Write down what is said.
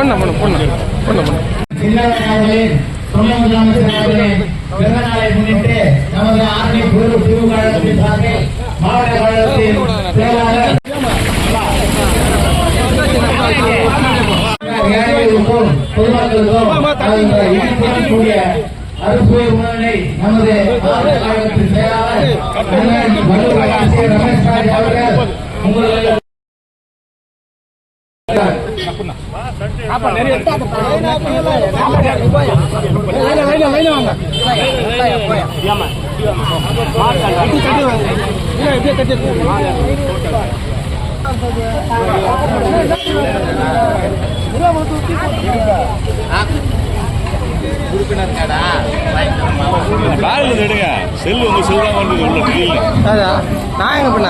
பண்ண பண்ண பண்ண பண்ண பண்ண. துணை முதலமைச்சர் அவர்களின் பிறந்த நாளை முன்னிட்டு நமது ஆரணி பொது பிரிவு கழகத்தின் சார்பில் மாவட்ட கழகத்தின் செயலாளர் ஏழைகளுக்கும் பொதுமக்களுக்கும் கூடிய அறுசுவை உணவினை நமது மாவட்ட கழகத்தின் செயலாளர் பேக்ல எடுங்க செல் உங்க செல் தான் வந்து உள்ள நான் எங்க பண்ண